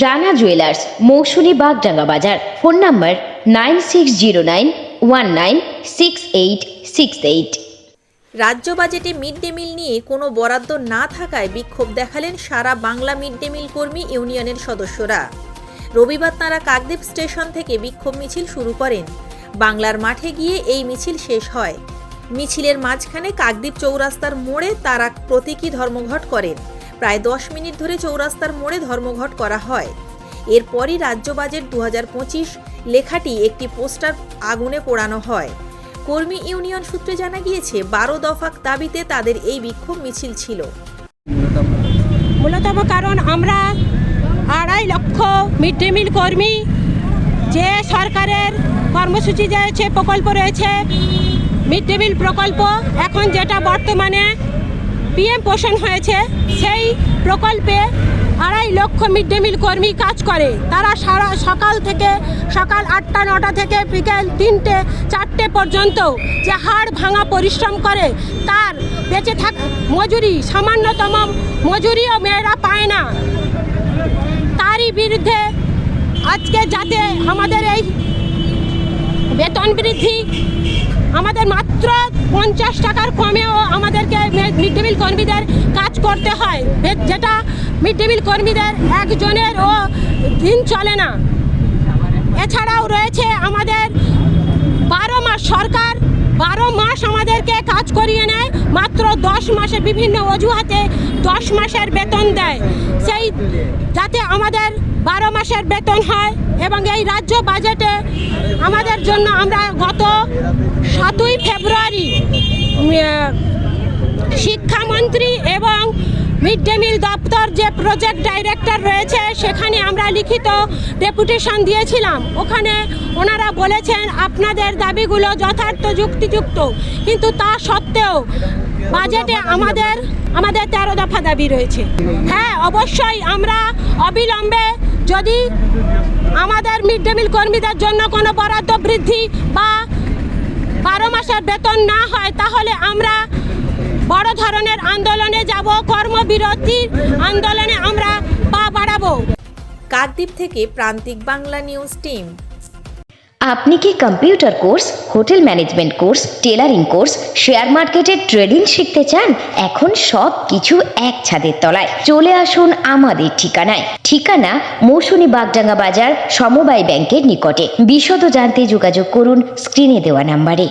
Rana jewellers, Mousumi Bagdanga Bazar. Phone number nine six zero nine one nine six eight six eight. রাজ্য বাজেটে mid day মিল নিয়ে কোনো বরাদ্দ না থাকায় বিক্ষোভ দেখালেন সারা বাংলা মিড ডে মিল কর্মী ইউনিয়নের সদস্যরা। রবিবার তাঁরা কাকদ্বীপ স্টেশন থেকে বিক্ষোভ মিছিল শুরু করেন। বাংলার মাঠে গিয়ে এই মিছিল শেষ হয়। মিছিলের মাঝখানে কাকদ্বীপ চৌরাস্তার মোড়ে তারা প্রতীকী ধর্মঘট করেন। প্রায় দশ মিনিট ধরে চৌরাস্তার মোড়ে ধর্মঘট করা হয়। এরপরই রাজ্য বাজেট দু হাজার পঁচিশ লেখাটি একটি পোস্টার আগুনে পোড়ানো হয়। কর্মী ইউনিয়ন সূত্রে জানা গিয়েছে, বারো দফা দাবিতে তাদের এই বিক্ষোভ মিছিল ছিল। মূলত কারণ আমরা আড়াই লক্ষ মিড ডে মিল কর্মী, যে সরকারের কর্মসূচি রয়েছে প্রকল্প রয়েছে মিড ডে মিল প্রকল্প, এখন যেটা বর্তমানে পিএম পোষণ হয়েছে, সেই প্রকল্পে আড়াই লক্ষ মিড ডে মিল কর্মী কাজ করে। তারা সারা সকাল থেকে সকাল আটটা, নটা থেকে বিকেল তিনটে, চারটে পর্যন্ত যে হাড় ভাঙা পরিশ্রম করে, তার বেঁচে থাক, মজুরি, সামান্যতম মজুরিও মেয়েরা পায় না। তারই বিরুদ্ধে আজকে যাতে আমাদের এই বেতন বৃদ্ধি আমাদের মাত্র পঞ্চাশ টাকার কমেও আমাদেরকে মিড ডে মিল কর্মীদের কাজ করতে হয়। যেটা মিড ডে মিল কর্মীদের একজনের ও দিন চলে না। এছাড়াও রয়েছে আমাদের বারো মাস সরকার, বারো মাস আমাদেরকে কাজ করিয়ে দশ মাসে বিভিন্ন অজুহাতে দশ মাসের বেতন দেয়। সেই যাতে আমাদের বারো মাসের বেতন হয় এবং এই রাজ্য বাজেটে আমাদের জন্য আমরা গত সাতই ফেব্রুয়ারি শিক্ষামন্ত্রী এবং মিড ডে মিল দপ্তর যে প্রজেক্ট ডাইরেক্টর রয়েছে, সেখানে আমরা লিখিত ডেপুটেশন দিয়েছিলাম। ওখানে ওনারা বলেছেন, আপনাদের দাবিগুলো যথার্থ যুক্তিযুক্ত। কিন্তু তা সত্ত্বেও বাজেটে আমাদের আমাদের তেরো দফা দাবি রয়েছে। হ্যাঁ অবশ্যই আমরা অবিলম্বে যদি আমাদের মিড ডে মিল কর্মীদের জন্য কোনো বরাদ্দ বৃদ্ধি বা বারো মাসের বেতন না হয়, তাহলে আমরা বড় ধরনের আন্দোলনে যাব কর্মবিরতির আন্দোলনে আমরা পা বাড়াবো। কাকদ্বীপ থেকে প্রান্তিক বাংলা নিউজ টিম। আপনি কি computer course hotel management course tailoring course share মার্কেটের ট্রেডিং শিখতে চান? এখন সব কিছু এক ছাদের তলায়। চলে আসুন আমাদের ঠিকানায়। ঠিকানা মৌসুমী বাগডাঙ্গা বাজার সমবায় ব্যাংকের নিকটে। বিশদ জানতে যোগাযোগ করুন স্ক্রিনে দেওয়া নাম্বারে।